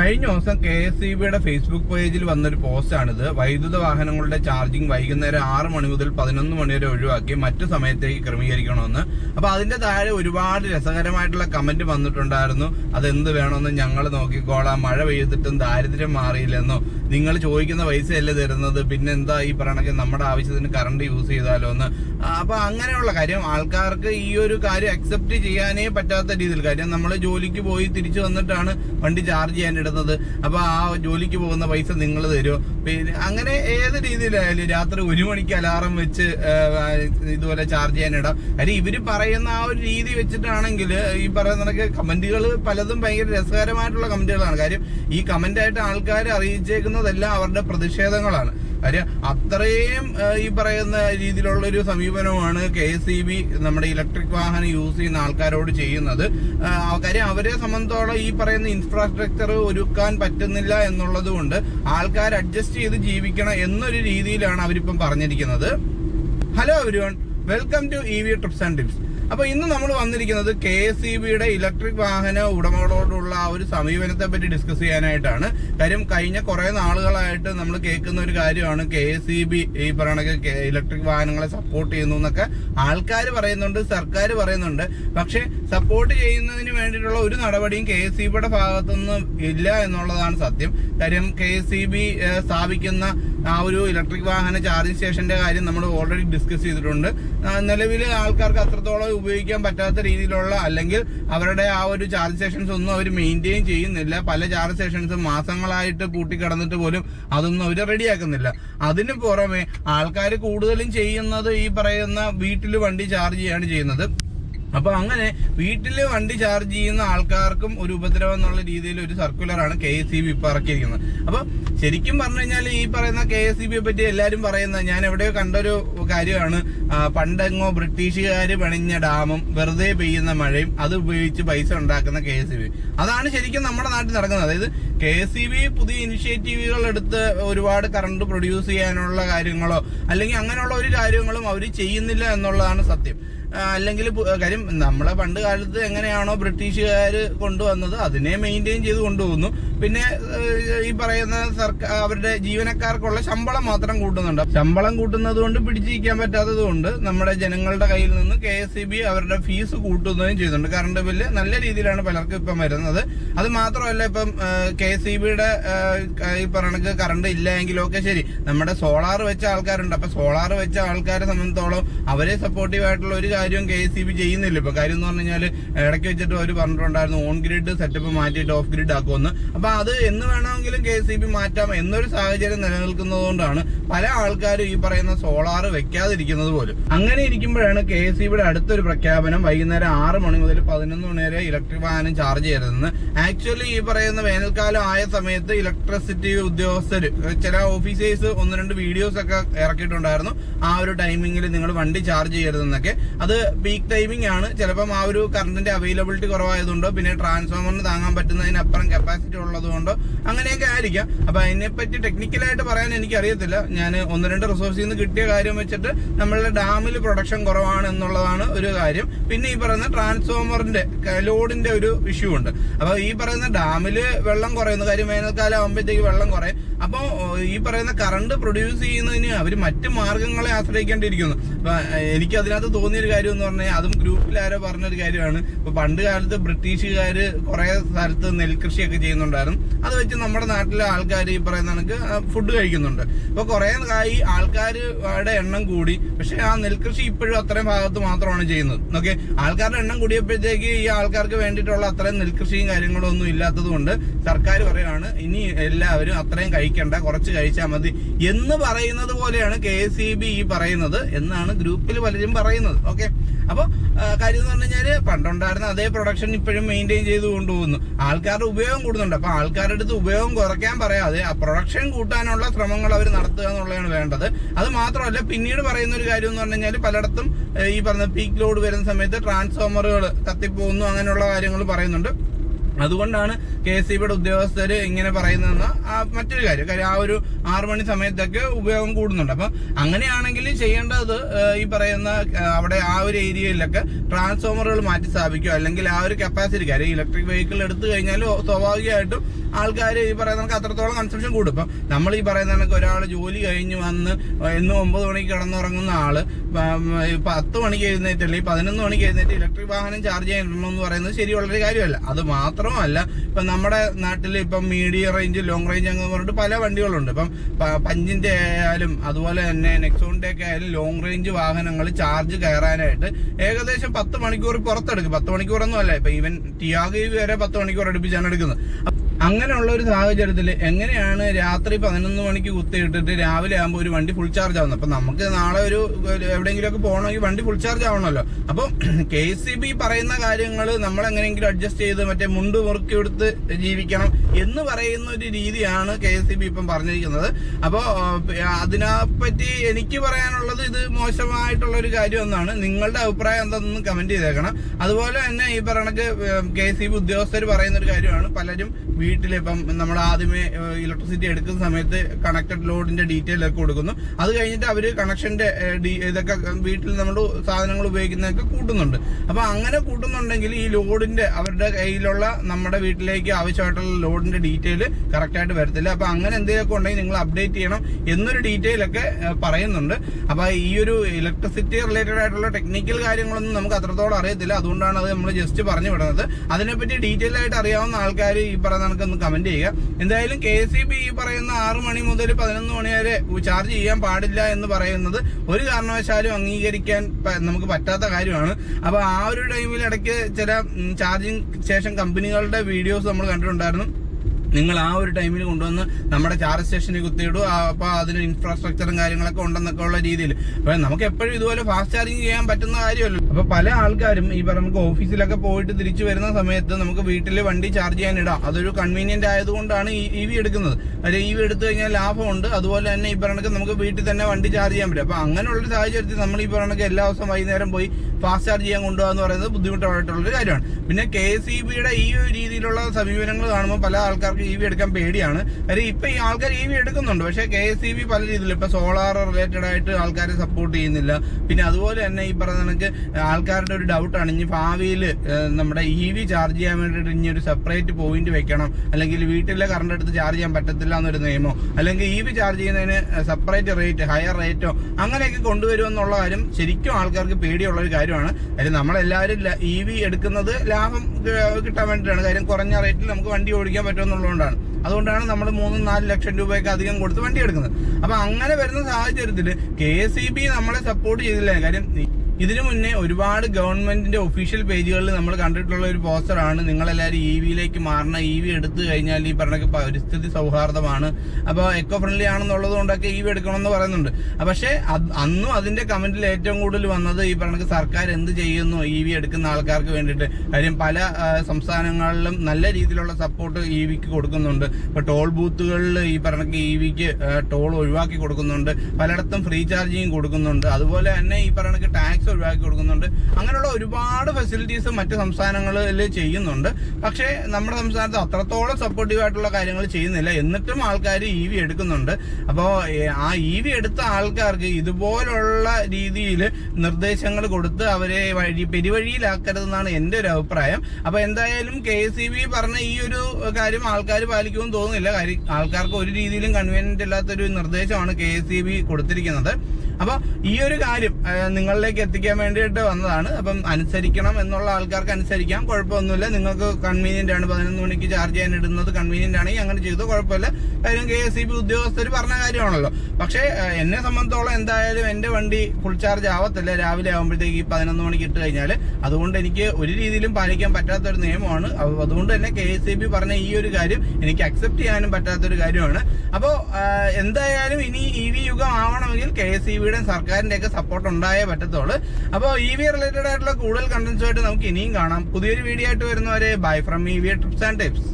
കഴിഞ്ഞ ദിവസം K S E ബിയുടെ ഫേസ്ബുക്ക് പേജിൽ വന്നൊരു പോസ്റ്റാണിത് വൈദ്യുത വാഹനങ്ങളുടെ ചാർജിംഗ് വൈകുന്നേരം ആറ് മണി മുതൽ പതിനൊന്ന് മണി വരെ ഒഴിവാക്കി മറ്റു സമയത്തേക്ക് ക്രമീകരിക്കണമെന്ന്. അപ്പൊ അതിന്റെ താഴെ ഒരുപാട് രസകരമായിട്ടുള്ള കമന്റ് വന്നിട്ടുണ്ടായിരുന്നു. അതെന്ത് വേണമെന്ന് ഞങ്ങൾ നോക്കിക്കോളാം. മഴ പെയ്തിട്ടും ദാരിദ്ര്യം മാറിയില്ലെന്നോ. നിങ്ങൾ ചോദിക്കുന്ന പൈസയല്ലേ തരുന്നത്? പിന്നെ എന്താ ഈ പറയണക്ക് നമ്മുടെ ആവശ്യത്തിന് കറണ്ട് യൂസ് ചെയ്താലോ എന്ന് അപ്പൊ അങ്ങനെയുള്ള കാര്യം ആൾക്കാർക്ക് ഈ ഒരു കാര്യം അക്സെപ്റ്റ് ചെയ്യാനേ പറ്റാത്ത രീതിയിൽ. കാര്യം നമ്മൾ ജോലിക്ക് പോയി തിരിച്ചു വന്നിട്ടാണ് വണ്ടി ചാർജ് ചെയ്യാൻ ഇടുന്നത് അപ്പൊ ആ ജോലിക്ക് പോകുന്ന പൈസ നിങ്ങൾ തരുമോ പിന്നെ അങ്ങനെ ഏത് രീതിയിലായാലും രാത്രി ഒരു മണിക്ക് അലാറം വെച്ച് ഇതുപോലെ ചാർജ് ഇടാം. കാര്യം ഇവർ പറയുന്ന ആ ഒരു രീതി വെച്ചിട്ടാണെങ്കിൽ ഈ പറയുന്ന കമന്റുകൾ പലതും ഭയങ്കര രസകരമായിട്ടുള്ള കമന്റുകളാണ്. കാര്യം ഈ കമന്റായിട്ട് ആൾക്കാർ അറിയിച്ചേക്കുന്നതെല്ലാം അവരുടെ പ്രതിഷേധങ്ങളാണ്. കാര്യം അത്രയും ഈ പറയുന്ന രീതിയിലുള്ള ഒരു സമീപനമാണ് കെ എസ് ഇ ബി നമ്മുടെ ഇലക്ട്രിക് വാഹനം യൂസ് ചെയ്യുന്ന ആൾക്കാരോട് ചെയ്യുന്നത്. കാര്യം അവരെ സംബന്ധിച്ചോളം ഈ പറയുന്ന ഇൻഫ്രാസ്ട്രക്ചർ ഒരുക്കാൻ പറ്റുന്നില്ല എന്നുള്ളത് കൊണ്ട് ആൾക്കാർ അഡ്ജസ്റ്റ് ചെയ്ത് ജീവിക്കണം എന്നൊരു രീതിയിലാണ് അവരിപ്പം പറഞ്ഞിരിക്കുന്നത്. Hello everyone welcome to E V trips and tips. അപ്പൊ ഇന്ന് നമ്മൾ വന്നിരിക്കുന്നത് കെ എസ് ഇ ബിയുടെ ഇലക്ട്രിക് വാഹന ഉടമകളോടുള്ള ആ ഒരു സമീപനത്തെ പറ്റി ഡിസ്കസ് ചെയ്യാനായിട്ടാണ്. കാര്യം കഴിഞ്ഞ കുറെ നാളുകളായിട്ട് നമ്മൾ കേൾക്കുന്ന ഒരു കാര്യമാണ് കെ എസ് ഇ ബി ഈ പറയണെങ്കിൽ ഇലക്ട്രിക് വാഹനങ്ങളെ സപ്പോർട്ട് ചെയ്യുന്നു എന്നൊക്കെ ആൾക്കാർ പറയുന്നുണ്ട് സർക്കാർ പറയുന്നുണ്ട്. പക്ഷെ സപ്പോർട്ട് ചെയ്യുന്നതിന് വേണ്ടിയിട്ടുള്ള ഒരു നടപടിയും കെ എസ് ഇ ബിയുടെ ഭാഗത്തുനിന്ന് ഇല്ല എന്നുള്ളതാണ് സത്യം. കാര്യം കെ എസ് ഇ ബി സ്ഥാപിക്കുന്ന ആ ഒരു ഇലക്ട്രിക് വാഹന ചാർജിംഗ് സ്റ്റേഷന്റെ കാര്യം നമ്മൾ ഓൾറെഡി ഡിസ്കസ് ചെയ്തിട്ടുണ്ട്. നിലവിൽ ആൾക്കാർക്ക് അത്രത്തോളം ഉപയോഗിക്കാൻ പറ്റാത്ത രീതിയിലുള്ള അല്ലെങ്കിൽ അവരുടെ ആ ഒരു ചാർജ് സ്റ്റേഷൻസ് ഒന്നും അവർ മെയിന്റെയിൻ ചെയ്യുന്നില്ല. പല ചാർജ് സ്റ്റേഷൻസ് മാസങ്ങളായിട്ട് കൂട്ടിക്കിടന്നിട്ട് പോലും അതൊന്നും അവർ റെഡിയാക്കുന്നില്ല. അതിന് പുറമെ ആൾക്കാർ കൂടുതലും ചെയ്യുന്നത് ഈ പറയുന്ന വീട്ടിൽ വണ്ടി ചാർജ് ചെയ്യാണ് ചെയ്യുന്നത്. അപ്പൊ അങ്ങനെ വീട്ടിൽ വണ്ടി ചാർജ് ചെയ്യുന്ന ആൾക്കാർക്കും ഒരു ഉപദ്രവം എന്നുള്ള രീതിയിൽ ഒരു സർക്കുലറാണ് കെ എസ് സി ബി ഇപ്പൊ ഇറക്കിയിരിക്കുന്നത്. അപ്പൊ ശരിക്കും പറഞ്ഞു കഴിഞ്ഞാൽ ഈ പറയുന്ന കെ എസ് സി ബിയെ പറ്റി എല്ലാരും പറയുന്ന ഞാൻ എവിടെയോ കണ്ടൊരു കാര്യമാണ്. പണ്ടെങ്ങോ ബ്രിട്ടീഷുകാർ പണിഞ്ഞ ഡാമും വെറുതെ പെയ്യുന്ന മഴയും അത് ഉപയോഗിച്ച് പൈസ ഉണ്ടാക്കുന്ന കെ എസ് സി ബി അതാണ് ശരിക്കും നമ്മുടെ നാട്ടിൽ നടക്കുന്നത്. അതായത് കെ സി ബി പുതിയ ഇനിഷ്യേറ്റീവുകൾ എടുത്ത് ഒരുപാട് കറണ്ട് പ്രൊഡ്യൂസ് ചെയ്യാനുള്ള കാര്യങ്ങളോ അല്ലെങ്കിൽ അങ്ങനെയുള്ള ഒരു കാര്യങ്ങളും അവർ ചെയ്യുന്നില്ല എന്നുള്ളതാണ് സത്യം. അല്ലെങ്കിൽ കാര്യം നമ്മളെ പണ്ട് കാലത്ത് എങ്ങനെയാണോ ബ്രിട്ടീഷുകാർ കൊണ്ടുവന്നത് അതിനെ മെയിന്റെയിൻ ചെയ്ത് കൊണ്ടുപോകുന്നു പിന്നെ ഈ പറയുന്ന സർക്കാർ അവരുടെ ജീവനക്കാർക്കുള്ള ശമ്പളം മാത്രം കൂട്ടുന്നുണ്ട്. ശമ്പളം കൂട്ടുന്നത് കൊണ്ട് പിടിച്ചിരിക്കാൻ പറ്റാത്തത് കൊണ്ട് നമ്മുടെ ജനങ്ങളുടെ കയ്യിൽ നിന്ന് കെ എസ് അവരുടെ ഫീസ് കൂട്ടുന്നതും ചെയ്യുന്നുണ്ട്. കറണ്ട് ബില്ല് നല്ല രീതിയിലാണ് പലർക്കും ഇപ്പം വരുന്നത്. അത് മാത്രമല്ല ഇപ്പം കെ എസ് സി ബിയുടെ ഈ പറയണക്ക് കറണ്ട് ഇല്ല എങ്കിലും ഒക്കെ ശരി. നമ്മുടെ സോളാർ വെച്ച ആൾക്കാരുണ്ട്. അപ്പൊ സോളാർ വെച്ച ആൾക്കാരെ സംബന്ധിച്ചോളം അവരെ സപ്പോർട്ടീവ് ആയിട്ടുള്ള ഒരു കാര്യവും കെ എസ് സി ബി ചെയ്യുന്നില്ല. ഇപ്പൊ കാര്യം എന്ന് പറഞ്ഞു കഴിഞ്ഞാൽ ഇടയ്ക്ക് വെച്ചിട്ട് അവർ പറഞ്ഞിട്ടുണ്ടായിരുന്നു ഓൺ ഗ്രിഡ് സെറ്റപ്പ് മാറ്റിയിട്ട് ഓഫ് ഗ്രിഡ് ആക്കുമെന്ന്. അപ്പൊ അത് എന്ന് വേണമെങ്കിലും കെ എസ് ബി മാറ്റാം എന്നൊരു സാഹചര്യം നിലനിൽക്കുന്നതുകൊണ്ടാണ് പല ആൾക്കാരും ഈ പറയുന്ന സോളാർ വെക്കാതിരിക്കുന്നത് പോലും. അങ്ങനെ ഇരിക്കുമ്പോഴാണ് കെ എസ് ബിയുടെ അടുത്തൊരു പ്രഖ്യാപനം വൈകുന്നേരം ആറ് മണി മുതൽ പതിനൊന്ന് മണി വരെ ഇലക്ട്രിക് വാഹനം ചാർജ് ചെയ്യരുതെന്ന്. ആക്ച്വലി ഈ പറയുന്ന വേനൽക്കാലം ആയ സമയത്ത് ഇലക്ട്രിസിറ്റി ഉദ്യോഗസ്ഥർ ചില ഓഫീസേഴ്സ് ഒന്ന് രണ്ട് വീഡിയോസ് ഒക്കെ ഇറക്കിയിട്ടുണ്ടായിരുന്നു. ആ ഒരു ടൈമിങ്ങിൽ നിങ്ങൾ വണ്ടി ചാർജ് ചെയ്യരുതെന്നൊക്കെ. അത് പീക്ക് ടൈമിംഗ് ആണ്. ചിലപ്പം ആ ഒരു കറണ്ടിന്റെ അവൈലബിലിറ്റി കുറവായതുകൊണ്ടോ പിന്നെ ട്രാൻസ്ഫോമറിന് താങ്ങാൻ പറ്റുന്നതിനപ്പുറം കപ്പാസിറ്റി ഉള്ളതുകൊണ്ടോ അങ്ങനെയൊക്കെ ആയിരിക്കാം. അപ്പൊ അതിനെപ്പറ്റി ടെക്നിക്കലായിട്ട് പറയാൻ എനിക്ക് അറിയത്തില്ല ഞാൻ ഒന്ന് രണ്ട് റിസോഴ്സിൽ നിന്ന് കിട്ടിയ കാര്യം വെച്ചിട്ട് നമ്മളുടെ ഡാമിൽ പ്രൊഡക്ഷൻ കുറവാണ് എന്നുള്ളതാണ് ഒരു കാര്യം. പിന്നെ ഈ പറയുന്ന ട്രാൻസ്ഫോമറിന്റെ ലോഡിന്റെ ഒരു ഇഷ്യൂ ഉണ്ട്. അപ്പൊ ഈ പറയുന്ന ഡാമിൽ വെള്ളം കുറയുന്ന കാര്യം വേനൽക്കാലം ആകുമ്പോഴത്തേക്ക് വെള്ളം കുറയും. അപ്പോൾ ഈ പറയുന്ന കറണ്ട് പ്രൊഡ്യൂസ് ചെയ്യുന്നതിന് അവർ മറ്റ് മാർഗങ്ങളെ ആശ്രയിക്കേണ്ടിയിരിക്കുന്നു. എനിക്ക് അതിനകത്ത് തോന്നിയൊരു കാര്യം എന്ന് പറഞ്ഞാൽ അതും ഗ്രൂപ്പിൽ ആരോ പറഞ്ഞൊരു കാര്യമാണ്. ഇപ്പൊ പണ്ട് കാലത്ത് ബ്രിട്ടീഷുകാര് കുറെ സ്ഥലത്ത് നെൽകൃഷിയൊക്കെ ചെയ്യുന്നുണ്ടായിരുന്നു. അത് വെച്ച് നമ്മുടെ നാട്ടിലെ ആൾക്കാർ ഈ പറയുന്ന കണക്ക് ഫുഡ് കഴിക്കുന്നുണ്ട്. ഇപ്പൊ കുറെ ആയി ആൾക്കാരുടെ എണ്ണം കൂടി. പക്ഷെ ആ നെൽകൃഷി ഇപ്പോഴും അത്രയും ഭാഗത്ത് മാത്രമാണ് ചെയ്യുന്നത്. ഓക്കെ? ആൾക്കാരുടെ എണ്ണം കൂടിയപ്പോഴത്തേക്ക് ഈ ആൾക്കാർക്ക് വേണ്ടിയിട്ടുള്ള അത്രയും നെൽകൃഷിയും കാര്യങ്ങളും ഒന്നും ഇല്ലാത്തത് കൊണ്ട് സർക്കാർ പറയുകയാണ് ഇനി എല്ലാവരും അത്രയും കഴിക്കണ്ട കുറച്ച് കഴിച്ചാൽ മതി എന്ന് പറയുന്നത് പോലെയാണ് കെ എസ് ഇ ബി ഈ പറയുന്നത് എന്നാണ് ഗ്രൂപ്പിൽ പലരും പറയുന്നത് ഓക്കെ? അപ്പോൾ കാര്യം എന്ന് പറഞ്ഞു കഴിഞ്ഞാൽ പണ്ടുണ്ടായിരുന്ന അതേ പ്രൊഡക്ഷൻ ഇപ്പോഴും മെയിന്റെയിൻ ചെയ്ത് കൊണ്ടുപോകുന്നു. ആൾക്കാരുടെ ഉപയോഗം കൂടുന്നുണ്ട്. അപ്പോൾ ആൾക്കാരുടെ അടുത്ത് ഉപയോഗം കുറയ്ക്കാൻ പറയാതെ ആ പ്രൊഡക്ഷൻ കൂട്ടാനുള്ള ശ്രമങ്ങൾ അവർ നടത്തുക എന്നുള്ളതാണ് വേണ്ടത്. അത് മാത്രമല്ല പിന്നീട് പറയുന്ന ഒരു കാര്യം എന്ന് പറഞ്ഞു കഴിഞ്ഞാൽ പലയിടത്തും ഈ പറഞ്ഞ പീക്ക് ലോഡ് വരുന്ന സമയത്ത് ട്രാൻസ്ഫോമറുകൾ കത്തിപ്പോകുന്നു അങ്ങനെയുള്ള കാര്യങ്ങൾ പറയുന്നുണ്ട്. അതുകൊണ്ടാണ് കെ എസ് ബിയുടെ ഉദ്യോഗസ്ഥർ ഇങ്ങനെ പറയുന്നതെന്ന് മറ്റൊരു കാര്യം. കാര്യം ആ ഒരു ആറു മണി സമയത്തൊക്കെ ഉപയോഗം കൂടുന്നുണ്ട്. അപ്പം അങ്ങനെയാണെങ്കിൽ ചെയ്യേണ്ടത് ഈ പറയുന്ന അവിടെ ആ ഒരു ഏരിയയിലൊക്കെ ട്രാൻസ്ഫോമറുകൾ മാറ്റി സ്ഥാപിക്കുക. അല്ലെങ്കിൽ ആ ഒരു കപ്പാസിറ്റി കാര്യം ഇലക്ട്രിക് വെഹിക്കിൾ എടുത്തു കഴിഞ്ഞാൽ സ്വാഭാവികമായിട്ടും ആൾക്കാർ ഈ പറയുന്ന കണക്ക് അത്രത്തോളം കൺസംഷൻ കൂടും. ഇപ്പം നമ്മൾ ഈ പറയുന്ന കണക്ക് ഒരാൾ ജോലി കഴിഞ്ഞ് വന്ന് എന്നും ഒമ്പത് മണിക്ക് കിടന്നുറങ്ങുന്ന ആൾ പത്ത് മണിക്ക് എഴുന്നേറ്റ് അല്ലെങ്കിൽ പതിനൊന്ന് മണിക്ക് എഴുന്നേറ്റ് ഇലക്ട്രിക് വാഹനം ചാർജ് ചെയ്യണമെന്ന് പറയുന്നത് ശരിയുള്ളൊരു കാര്യമല്ല. അത് മാത്രമല്ല ഇപ്പം നമ്മുടെ നാട്ടിൽ ഇപ്പം മീഡിയം റേഞ്ച് ലോങ് റേഞ്ച് അങ്ങനെ പറഞ്ഞിട്ട് പല വണ്ടികളുണ്ട്. ഇപ്പം പഞ്ചിന്റെ ആയാലും അതുപോലെ തന്നെ നെക്സോണിന്റെ ഒക്കെ ആയാലും ലോങ് റേഞ്ച് വാഹനങ്ങൾ ചാർജ് കയറാനായിട്ട് ഏകദേശം പത്ത് മണിക്കൂർ പുറത്തെടുക്കും. പത്ത് മണിക്കൂറൊന്നും അല്ല. ഇപ്പം ഈവൻ ടിയാഗി വരെ പത്ത് മണിക്കൂർ അടുപ്പിച്ചാണ് എടുക്കുന്നത്. അങ്ങനെയുള്ള ഒരു സാഹചര്യത്തിൽ എങ്ങനെയാണ് രാത്രി പതിനൊന്ന് മണിക്ക് കുത്തിയിട്ടിട്ട് രാവിലെ ആകുമ്പോൾ ഒരു വണ്ടി ഫുൾ ചാർജ് ആവുന്നത്? അപ്പം നമുക്ക് നാളെ ഒരു എവിടെയെങ്കിലുമൊക്കെ പോകണമെങ്കിൽ വണ്ടി ഫുൾ ചാർജ് ആവണമല്ലോ. അപ്പം കെ സി ബി പറയുന്ന കാര്യങ്ങൾ നമ്മൾ എങ്ങനെയെങ്കിലും അഡ്ജസ്റ്റ് ചെയ്ത് മറ്റേ മുണ്ട് മുറുക്കി എടുത്ത് ജീവിക്കണം എന്ന് പറയുന്ന ഒരു രീതിയാണ് കെ എസ് ബി ഇപ്പം പറഞ്ഞിരിക്കുന്നത് അപ്പോൾ അതിനെപ്പറ്റി എനിക്ക് പറയാനുള്ളത് ഇത് മോശമായിട്ടുള്ള ഒരു കാര്യം എന്നാണ്. നിങ്ങളുടെ അഭിപ്രായം എന്താണെന്ന് കമന്റ് ചെയ്തേക്കണം. അതുപോലെ തന്നെ ഈ പറയണക്ക് കെ സി ബി ഉദ്യോഗസ്ഥർ പറയുന്ന ഒരു കാര്യമാണ്. പലരും വീട്ടിൽ ഇപ്പം നമ്മൾ ആദ്യമേ ഇലക്ട്രിസിറ്റി എടുക്കുന്ന സമയത്ത് കണക്റ്റഡ് ലോഡിന്റെ ഡീറ്റെയിൽ ഒക്കെ കൊടുക്കുന്നു. അത് കഴിഞ്ഞിട്ട് അവർ കണക്ഷന്റെ ഇതൊക്കെ വീട്ടിൽ നമ്മൾ സാധനങ്ങൾ ഉപയോഗിക്കുന്നതൊക്കെ കൂട്ടുന്നുണ്ട്. അപ്പൊ അങ്ങനെ കൂട്ടുന്നുണ്ടെങ്കിൽ ഈ ലോഡിന്റെ അവരുടെ കയ്യിലുള്ള നമ്മുടെ വീട്ടിലേക്ക് ആവശ്യമായിട്ടുള്ള ലോഡിന്റെ ഡീറ്റെയിൽ കറക്റ്റായിട്ട് വരത്തില്ല. അപ്പൊ അങ്ങനെ എന്തെങ്കിലുമൊക്കെ ഉണ്ടെങ്കിൽ നിങ്ങൾ അപ്ഡേറ്റ് ചെയ്യണം എന്നൊരു ഡീറ്റെയിൽ ഒക്കെ പറയുന്നുണ്ട്. അപ്പൊ ഈ ഒരു ഇലക്ട്രിസിറ്റി റിലേറ്റഡ് ആയിട്ടുള്ള ടെക്നിക്കൽ കാര്യങ്ങളൊന്നും നമുക്ക് അത്രത്തോളം അറിയത്തില്ല. അതുകൊണ്ടാണ് അത് നമ്മൾ ജസ്റ്റ് പറഞ്ഞു വിടുന്നത്. അതിനെപ്പറ്റി ഡീറ്റെയിൽ ആയിട്ട് അറിയാവുന്ന ആൾക്കാർ ഈ പറയുന്ന കണക്ക് ഒന്ന് കമന്റ് ചെയ്യുക. എന്തായാലും കെ സി ബി ഈ പറയുന്ന ആറ് മണി മുതൽ പതിനൊന്ന് മണി വരെ ചാർജ് ചെയ്യാൻ പാടില്ല എന്ന് പറയുന്നത് ഒരു കാരണവശാലും അംഗീകരിക്കാൻ നമുക്ക് പറ്റാത്ത കാര്യമാണ്. അപ്പൊ ആ ഒരു ടൈമിൽ ഇടയ്ക്ക് ചില ചാർജിങ് ശേഷം കമ്പനികളുടെ വീഡിയോസ് നമ്മൾ കണ്ടിട്ടുണ്ടായിരുന്നു. നിങ്ങൾ ആ ഒരു ടൈമിൽ കൊണ്ടുവന്ന് നമ്മുടെ ചാർജ് സ്റ്റേഷനിൽ കുത്തിയിടും അപ്പോൾ അപ്പൊ അതിന് ഇൻഫ്രാസ്ട്രക്ചറും കാര്യങ്ങളൊക്കെ ഉണ്ടെന്നൊക്കെ ഉള്ള രീതിയിൽ. അപ്പോൾ നമുക്ക് എപ്പോഴും ഇതുപോലെ ഫാസ്റ്റ് ചാർജിങ് ചെയ്യാൻ പറ്റുന്ന കാര്യമല്ലോ. അപ്പോൾ പല ആൾക്കാരും ഈ പറഞ്ഞ നമുക്ക് ഓഫീസിലൊക്കെ പോയിട്ട് തിരിച്ചു വരുന്ന സമയത്ത് നമുക്ക് വീട്ടിൽ വണ്ടി ചാർജ് ചെയ്യാൻ ഇടാം. അതൊരു കൺവീനിയന്റ് ആയതുകൊണ്ടാണ് ഈ വി എടുക്കുന്നത്. അല്ലെ ഇ വി എടുത്തു കഴിഞ്ഞാൽ ലാഭമുണ്ട്. അതുപോലെ തന്നെ ഈ പറഞ്ഞ നമുക്ക് വീട്ടിൽ തന്നെ വണ്ടി ചാർജ് ചെയ്യാൻ പറ്റും. അപ്പൊ അങ്ങനെയുള്ള സാഹചര്യത്തിൽ നമ്മൾ ഈ പറഞ്ഞ എല്ലാ ദിവസവും വൈകുന്നേരം പോയി ഫാസ്റ്റ് ചാർജ് ചെയ്യാൻ കൊണ്ടുപോകുക എന്ന് പറയുന്നത് ബുദ്ധിമുട്ടായിട്ടുള്ള ഒരു കാര്യമാണ്. പിന്നെ കെ എസ് ഇ ബിയുടെ ഈ ഒരു രീതിയിലുള്ള സമീപനങ്ങൾ കാണുമ്പോൾ പല ആൾക്കാർക്ക് ഇ വി എടുക്കാൻ പേടിയാണ്. കാര്യം ഇപ്പം ഈ ആൾക്കാർ ഇ വി എടുക്കുന്നുണ്ട്. പക്ഷേ കെ എസ് ഇ ബി പല രീതിയിൽ ഇപ്പം സോളാർ റിലേറ്റഡ് ആയിട്ട് ആൾക്കാരെ സപ്പോർട്ട് ചെയ്യുന്നില്ല. പിന്നെ അതുപോലെ തന്നെ ഈ പറഞ്ഞ കണക്ക് ആൾക്കാരുടെ ഒരു ഡൗട്ടാണ് ഇനി ഭാവിയിൽ നമ്മുടെ ഇ വി ചാർജ് ചെയ്യാൻ വേണ്ടിയിട്ട് ഇനി ഒരു സെപ്പറേറ്റ് പോയിന്റ് വെക്കണം. അല്ലെങ്കിൽ വീട്ടിലെ കറണ്ട് എടുത്ത് ചാർജ് ചെയ്യാൻ പറ്റത്തില്ല എന്നൊരു നിയമോ അല്ലെങ്കിൽ ഇ വി ചാർജ് ചെയ്യുന്നതിന് സെപ്പറേറ്റ് റേറ്റ് ഹയർ റേറ്റോ അങ്ങനെയൊക്കെ കൊണ്ടുവരുമെന്നുള്ള കാര്യം ശരിക്കും ആൾക്കാർക്ക് പേടിയുള്ള ഒരു കാര്യമാണ്. കാര്യം നമ്മളെല്ലാവരും ഇ വി എടുക്കുന്നത് ലാഭം കിട്ടാൻ വേണ്ടിയിട്ടാണ്. കാര്യം കുറഞ്ഞ റേറ്റിൽ നമുക്ക് വണ്ടി ഓടിക്കാൻ പറ്റുമെന്നുള്ളതുകൊണ്ടാണ്. അതുകൊണ്ടാണ് നമ്മൾ മൂന്നും നാല് ലക്ഷം രൂപയൊക്കെ അധികം കൊടുത്ത് വണ്ടി എടുക്കുന്നത്. അപ്പം അങ്ങനെ വരുന്ന സാഹചര്യത്തിൽ കെ നമ്മളെ സപ്പോർട്ട് ചെയ്തില്ല? കാര്യം ഇതിനു മുന്നേ ഒരുപാട് ഗവൺമെന്റിന്റെ ഒഫീഷ്യൽ പേജുകളിൽ നമ്മൾ കണ്ടിട്ടുള്ള ഒരു പോസ്റ്ററാണ്. നിങ്ങളെല്ലാവരും ഇ വിയിലേക്ക് മാറണം ഇ വി എടുത്തു കഴിഞ്ഞാൽ ഈ പറഞ്ഞ പരിസ്ഥിതി സൗഹാർദ്ദമാണ്. അപ്പോൾ എക്കോ ഫ്രണ്ട്ലി ആണെന്നുള്ളത് കൊണ്ടൊക്കെ ഇ വി എടുക്കണമെന്ന് പറയുന്നുണ്ട്. പക്ഷേ അന്നും അതിന്റെ കമന്റിൽ ഏറ്റവും കൂടുതൽ വന്നത് ഈ പറഞ്ഞ സർക്കാർ എന്ത് ചെയ്യുന്നു ഇ വി എടുക്കുന്ന ആൾക്കാർക്ക് വേണ്ടിയിട്ട്. കാര്യം പല സംസ്ഥാനങ്ങളിലും നല്ല രീതിയിലുള്ള സപ്പോർട്ട് ഇ വിക്ക് കൊടുക്കുന്നുണ്ട്. ഇപ്പൊ ടോൾ ബൂത്തുകളിൽ ഈ പറഞ്ഞ ഇ വിക്ക് ടോൾ ഒഴിവാക്കി കൊടുക്കുന്നുണ്ട്. പലയിടത്തും ഫ്രീ ചാർജിങ് കൊടുക്കുന്നുണ്ട്. അതുപോലെ തന്നെ ഈ പറഞ്ഞ ടാക്സ് ഒഴിവാക്കി കൊടുക്കുന്നുണ്ട്. അങ്ങനെയുള്ള ഒരുപാട് ഫെസിലിറ്റീസ് മറ്റ് സംസ്ഥാനങ്ങളിൽ ചെയ്യുന്നുണ്ട്. പക്ഷേ നമ്മുടെ സംസ്ഥാനത്ത് അത്രത്തോളം സപ്പോർട്ടീവ് ആയിട്ടുള്ള കാര്യങ്ങൾ ചെയ്യുന്നില്ല. എന്നിട്ടും ആൾക്കാർ ഇ വി എടുക്കുന്നുണ്ട്. അപ്പോൾ ആ ഇ വി എടുത്ത ആൾക്കാർക്ക് ഇതുപോലുള്ള രീതിയിൽ നിർദ്ദേശങ്ങൾ കൊടുത്ത് അവരെ വഴി പെരുവഴിയിലാക്കരുതെന്നാണ് എന്റെ ഒരു അഭിപ്രായം. അപ്പോൾ എന്തായാലും കെ എസ് ഇ ബി പറഞ്ഞ ഈ ഒരു കാര്യം ആൾക്കാർ പാലിക്കുമെന്ന് തോന്നുന്നില്ല. കാര്യം ആൾക്കാർക്ക് ഒരു രീതിയിലും കൺവീനിയന്റ് അല്ലാത്തൊരു നിർദ്ദേശമാണ് കെ എസ് ഇ ബി കൊടുത്തിരിക്കുന്നത്. അപ്പൊ ഈ ഒരു കാര്യം നിങ്ങളിലേക്ക് എത്തിക്കാൻ വേണ്ടിയിട്ട് വന്നതാണ്. അപ്പം അനുസരിക്കണം എന്നുള്ള ആൾക്കാർക്ക് അനുസരിക്കാം. കുഴപ്പമൊന്നുമില്ല. നിങ്ങൾക്ക് കൺവീനിയന്റ് ആണ്. പതിനൊന്ന് മണിക്ക് ചാർജ് ചെയ്യാൻ ഇടുന്നത് കൺവീനിയന്റ് ആണെങ്കിൽ അങ്ങനെ ചെയ്തു. കുഴപ്പമില്ല. കാര്യം കെ എസ് ഇ ബി ഉദ്യോഗസ്ഥർ പറഞ്ഞ കാര്യമാണല്ലോ. പക്ഷേ എന്നെ സംബന്ധിച്ചോളം എന്തായാലും എന്റെ വണ്ടി ഫുൾ ചാർജ് ആവത്തില്ല. രാവിലെ ആകുമ്പോഴത്തേക്ക് ഈ പതിനൊന്ന് മണിക്ക് ഇട്ട് കഴിഞ്ഞാൽ അതുകൊണ്ട് എനിക്ക് ഒരു രീതിയിലും പാലിക്കാൻ പറ്റാത്ത ഒരു നിയമമാണ് അതുകൊണ്ട് തന്നെ കെ എസ് ഇ ബി പറഞ്ഞ ഈ ഒരു കാര്യം എനിക്ക് അക്സെപ്റ്റ് ചെയ്യാനും പറ്റാത്തൊരു കാര്യമാണ്. അപ്പോൾ എന്തായാലും ഇനി ഇ വി യുഗം ആവണമെങ്കിൽ കെ എസ് ഇ ബിയുടെ സർക്കാരിന്റെ ഒക്കെ സപ്പോർട്ട് ഉണ്ടായേ പറ്റത്തുള്ളൂ. അപ്പോൾ ഇ വി റിലേറ്റഡ് ആയിട്ടുള്ള കൂടുതൽ കണ്ടന്റ്സുമായിട്ട് നമുക്ക് ഇനിയും കാണാം. പുതിയൊരു വീഡിയോ ആയിട്ട് വരുന്നവരെ bye from E V trips and tips